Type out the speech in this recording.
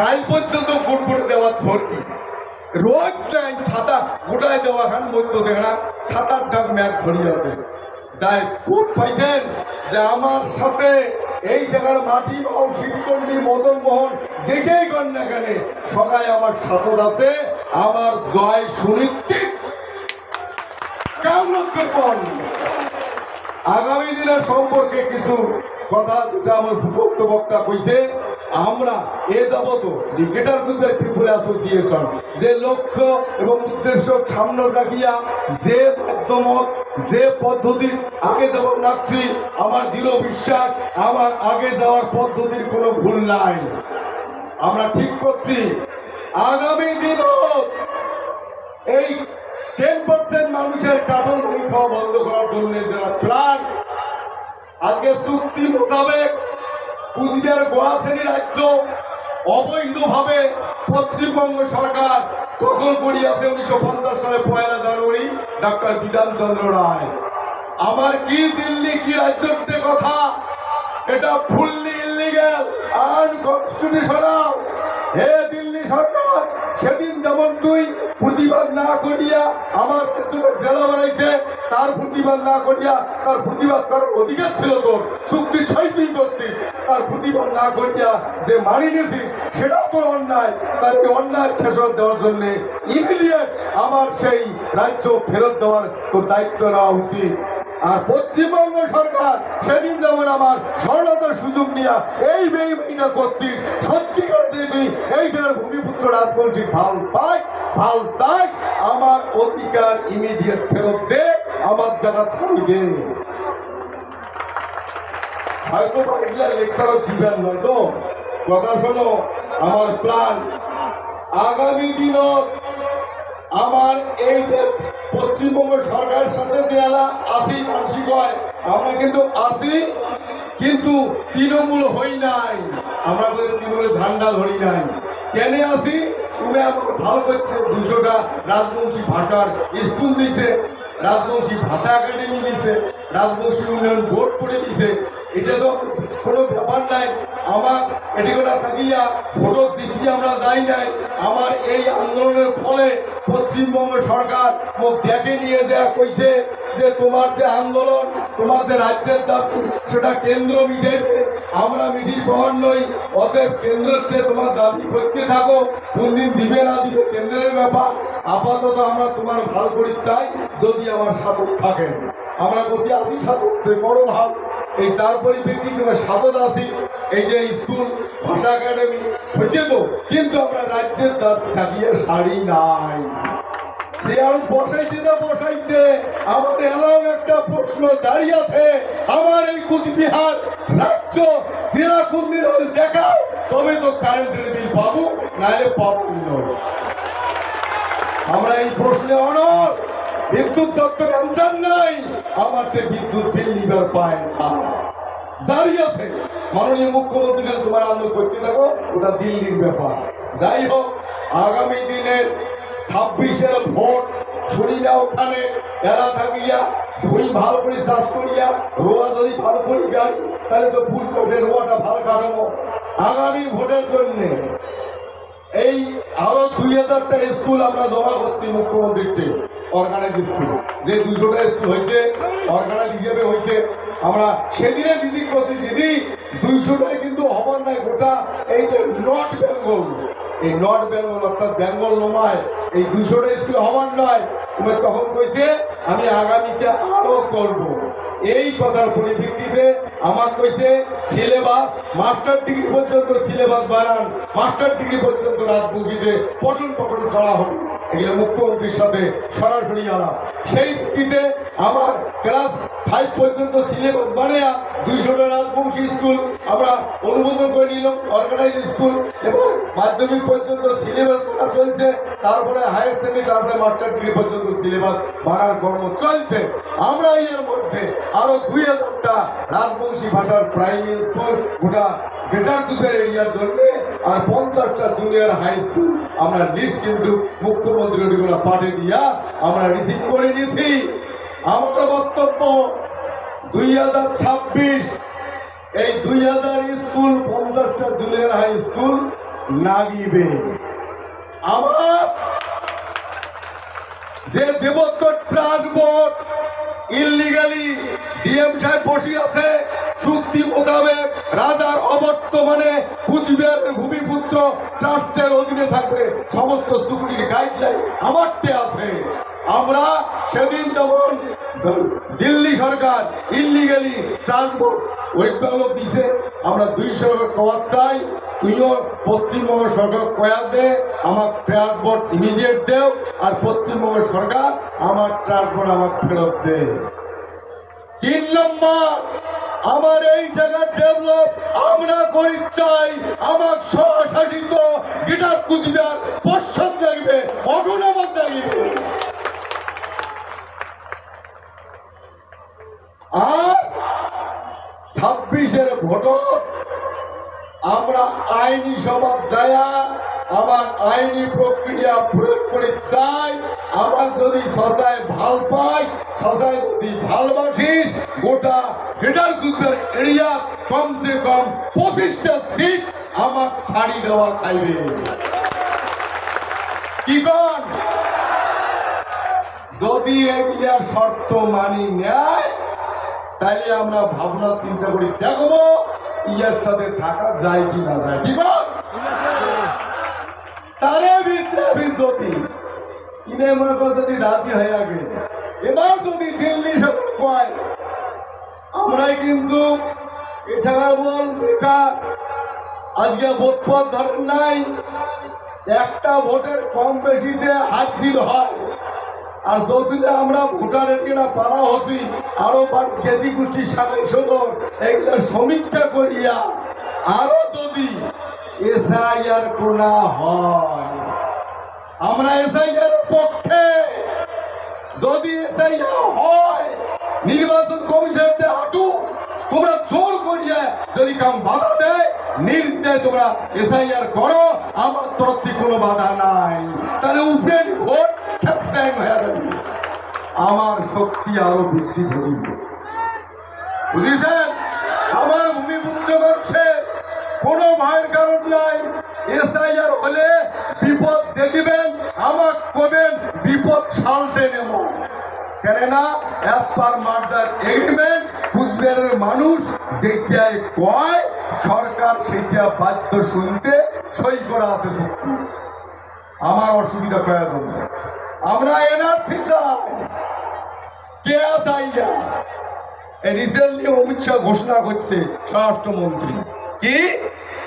কাল পর্যন্ত গুড় গুড় দেওয়া ধরি রোজ নাই সাতা গোটায় দেওয়া খান মধ্য দেখা সাত আট ডাক ম্যাচ ধরি আছে। যাই খুব পাইছেন যে আমার সাথে এই জায়গার মাটি বাউ শিবচন্ডী, মদন মোহন যেকেই কর না কেন, সবাই আমার সাথত আছে, আমার জয় সুনিশ্চিত। আগামী দিনের সম্পর্কে কিছু কথা যেটা আমার ভূপক্ত বক্তা কইছে আমরা এ যাবত ক্রিকেটার গ্রুপের পিপুল অ্যাসোসিয়েশন যে লক্ষ্য এবং উদ্দেশ্য সামনে রাখিয়া যে মাধ্যমত, যে পদ্ধতি আগে যেমন রাখছি আমার দৃঢ় বিশ্বাস, আমার আগে যাওয়ার পদ্ধতির কোনো ভুল নাই। আমরা ঠিক করছি। আগামী দিনও এই টেন পার্সেন্ট মানুষের কার্টন মুড়ি খাওয়া বন্ধ করার জন্য যারা প্ল্যান আজকে চুক্তি মোতাবেক কুচবিহার গোয়াশ্রেণী রাজ্য অবৈধভাবে পশ্চিমবঙ্গ সরকার দখল করিয়াছে উনিশশো পঞ্চাশ সালে পয়লা জানুয়ারি? ডক্টর বিধানচন্দ্র রায়। আমার কি দিল্লি কি রাজ্যতে কথা? এটা ফুললি ইলিগেল আনকনস্টিটিউশনাল হে দিল্লি সরকার! সেদিন যেমন তুই প্রতিবাদ না করিয়া আমার রাজ্যকে জেলা বানাইছে, তার প্রতিবাদ না করিয়া তার প্রতিবাদ করার অধিকার ছিল তোর, চুক্তি ছয় করছিস তার প্রতিবাদ না করিয়া যে মানি নিয়েছিস সেটাও তোর অন্যায়। এই অন্যায় খেসর দেওয়ার জন্য ইমিডিয়েট আমার সেই রাজ্য ফেরত দেওয়ার তোর দায়িত্ব নেওয়া উচিত। আর পশ্চিমবঙ্গ সরকার সেদিন যেমন আমার সরলতার সুযোগ নিয়ে এই বেইমানিটা করছিস সত্যি করতে এই যার ভূমিপুত্র রাজবংশী ভালো পাই ভালো চাই আমার অধিকার ইমিডিয়েট ফেরত দে, আমার জায়গা ছাড়ি দে। হয়তো এগুলা লেকচারও দিবেন নয়তো কথা শোনো, আমার প্ল্যান আগামী দিনত আমার এই যে পশ্চিমবঙ্গ সরকারের সাথে যে এলা আসি মানসিক হয়, আমরা কিন্তু আসি, কিন্তু তৃণমূল হই নাই। আমরা কিন্তু তৃণমূলের ঝান্ডা ধরি নাই। কেন আসি? তুমি আমার ভালো করছে দুশোটা রাজবংশী ভাষার স্কুল দিছে, রাজবংশী ভাষা একাডেমি দিছে, রাজবংশী উন্নয়ন বোর্ড করে দিছে। এটা তো কোনো ব্যাপার নাই। আমার এটিকোটা থাকিয়া ভোটর দিচ্ছি, আমরা যাই নাই। আমার এই আন্দোলনের ফলে পশ্চিমবঙ্গ সরকার মুখ ডেকে নিয়ে দেয়া কইছে যে তোমার যে আন্দোলন, তোমার যে রাজ্যের দাবি, সেটা কেন্দ্র মিটাইবে আমরা মিটির বহন নই, অতএব কেন্দ্রতে তোমার দাবি করতে থাকো। কোন দিন দিবে না দিবে, কেন্দ্রের ব্যাপার। আপাতত আমরা তোমার ভালো করে চাই, যদি আমার সাধক থাকেন। আমরা বলছি, আসি সাধক বড় ভাব এই তার পরিপ্রেক্ষিতে আমরা সাধক আসি এই যে স্কুল, ভাষা একাডেমি হয়েছে তো, কিন্তু আমরা রাজ্যের দাবি থাকিয়ে শাড়ি নাই। সে আরও না বসাইতে আমাদের এলাও একটা প্রশ্ন দাঁড়িয়ে আছে। আমার এই কুচবিহার রাজ্য সেরা কোন দিন দেখাও? তবে তো কারেন্টের বিল পাবো, নাহলে পাবো আমরা এই প্রশ্নে অনর বিদ্যুৎ দপ্তর অ্যান্সার নাই। আমার বিদ্যুৎ বিল নিবার পায় না। জারি আছে, মাননীয় মুখ্যমন্ত্রীকে তোমার আন্দোলন করতে থাকো, ওটা দিল্লির ব্যাপার। যাই হোক, আগামী দিনের ছাব্বিশের ভোট শরীরা ওখানে, এরা থাকিয়া ভুই ভালো করে চাষ করিয়া, রোয়া যদি ভালো করি গাড়ি তাহলে তো ফুল কোটে রোয়াটা ভালো কাটাবো। আগামী ভোটের জন্যে এই আরও দুই হাজারটা স্কুল আমরা জমা করছি মুখ্যমন্ত্রীর যে দুশোটা স্কুল হয়েছে অর্গানাইজ হিসেবে হয়েছে। আমরা সেদিনে দিদি করছি দিদি কিন্তু হবার নাই, গোটা এই যে নর্থ বেঙ্গল এই নর্থ বেঙ্গল অর্থাৎ বেঙ্গল নোমায়। এই স্কুল হবার নয় তুমি তখন কইছে, আমি আগামীতে আরও করব। এই কথার পরিপ্রেক্ষিতে আমার কইছে সিলেবাস মাস্টার ডিগ্রি পর্যন্ত সিলেবাস বানান। মাস্টার ডিগ্রি পর্যন্ত রাজবুকিতে পঠন পঠন করা হবে। এগুলো মুখ্যমন্ত্রীর সাথে সরাসরি আলাপ। সেই ভিত্তিতে আমার ক্লাস ফাইভ পর্যন্ত সিলেবাস বানিয়া দুইশোটা রাজবংশী স্কুল আমরা অনুমোদন করে নিলাম অর্গানাইজ স্কুল এবং মাধ্যমিক পর্যন্ত সিলেবাস বানা চলছে। তারপরে হায়ার সেকেন্ডারি তারপরে মাস্টার ডিগ্রি পর্যন্ত সিলেবাস বানার কর্ম চলছে। আমরা এর মধ্যে আরও দুই হাজারটা রাজবংশী ভাষার প্রাইমারি স্কুল গোটা গ্রেটার দুধের এরিয়ার জন্য আর পঞ্চাশটা জুনিয়র হাই স্কুল আমরা লিস্ট কিন্তু মুখ্যমন্ত্রী পাঠিয়ে দিয়া আমরা রিসিভ করে নিয়েছি। আমার বক্তব্য, দুই হাজার ছাব্বিশ, এই দুই হাজার স্কুল পঞ্চাশটা জুনিয়র হাই স্কুল নাগিবে। আমার যে দেবত্তর ট্রান্সপোর্ট ইলিগালি ডিএম সাহেব বসে আছে চুক্তি মোতাবেক রাজার অবর্তমানে কুচবিহারের ভূমিপুত্র ট্রাস্টের অধীনে থাকবে। সমস্ত চুক্তির গাইডলাইন আমারটে আছে। আমরা সেদিন যেমন দিল্লি সরকার ইলিগালি ট্রান্সপোর্ট ওয়েস্ট বেঙ্গল দিছে, আমরা দুইশো কওয়ার চাই, তুইও পশ্চিমবঙ্গ সরকার কয়ার দে, আমার ট্রান্সপোর্ট ইমিডিয়েট দেও, আর পশ্চিমবঙ্গ সরকার আমার ট্রান্সপোর্ট আমার ফেরত দে। তিন নম্বর আমার এই জায়গার ডেভেলপ আমরা করি চাই। আমার স্বশাসিত গিটার কুচবিহার পশ্চাৎ দেখবে অটুনামত দেখবে। আর ছাব্বিশের ভোটর আমরা আইনি সমাজ যায়া আমার আইনি প্রক্রিয়া প্রয়োগ করে চাই, আমার যদি শশায় ভালো পাই শশায় যদি ভালবাসিস গোটা গ্রেটার গুজবের এরিয়া কমসে কম পঁচিশটা সিট আমার শাড়ি দেওয়া খাইবে। কি কন? যদি এগুলার শর্ত মানি নেয় তাইলে আমরা ভাবনা চিন্তা করি দেখব ইয়ার সাথে থাকা যায় কি না যায়। কি বল তারে ভিতরে যদি ইনে মনে কর যদি রাজি হয়ে আগে। এবার যদি দিল্লি সরকার কয় আমরাই কিন্তু এটা বল বেকার। আজকে ভোট পথ ধরেন নাই। একটা ভোটের কম বেশিতে হাজির হয়। আর যৌতুকে আমরা ভোটারের কিনা পাড়া হসি, আরও গেদি গোষ্ঠীর সাথে সদর এগুলো সমীক্ষা করিয়া, আরও যদি এসআইআর কোনা হয়। আমরা এসআইআর পক্ষে যদি এসআইআর হয়, নির্বাচন কমিশনটা হাঁটু, তোমরা জোর করিয়া যদি কাম বাধা দেয়, নির্দেশ তোমরা এসআইআর করো, আমার তরফ থেকে কোনো বাধা নাই। তাহলে উপরের ভোট খ্যাপস্যাং হয়ে যাবে। আমার শক্তি আরও বৃদ্ধি করিব বুঝেছেন? কোনো ভয়ের কারণ নাই। এসআইআর হলে বিপদ দেখিবেন আমার কবেন, বিপদ সালতে নেব। কেননা অ্যাজ পার মার্জার এগ্রিমেন্ট কুচবিহারের মানুষ যেটাই কয়, সরকার সেটা বাধ্য শুনতে সই করা আছে চুক্তি আমার অসুবিধা কয়া দেবো আমরা এনআরসি চাই। কে চাই না রিসেন্টলি অমিত শাহ ঘোষণা করছে, স্বরাষ্ট্রমন্ত্রী। কি